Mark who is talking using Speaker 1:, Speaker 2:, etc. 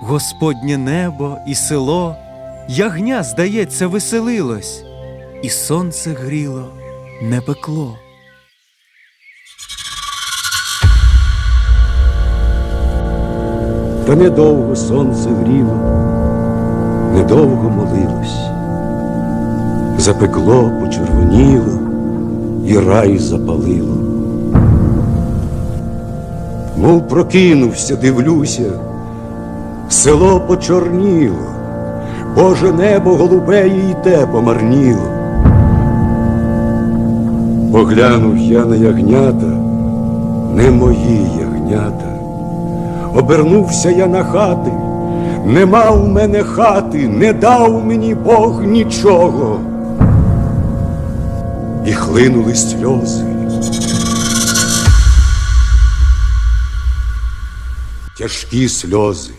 Speaker 1: Господнє небо і село, ягня, здається, веселилось, і сонце гріло, не пекло.
Speaker 2: Та недовго сонце гріло, недовго молилось, запекло, почервоніло і рай запалило. Мов прокинувся, дивлюся, село почорніло, Боже небо голубеє й те помарніло. Поглянув я на ягнята, не мої ягнята. Обернувся я на хати, нема в мене хати, не дав мені Бог нічого. І хлинули сльози. Тяжкі сльози.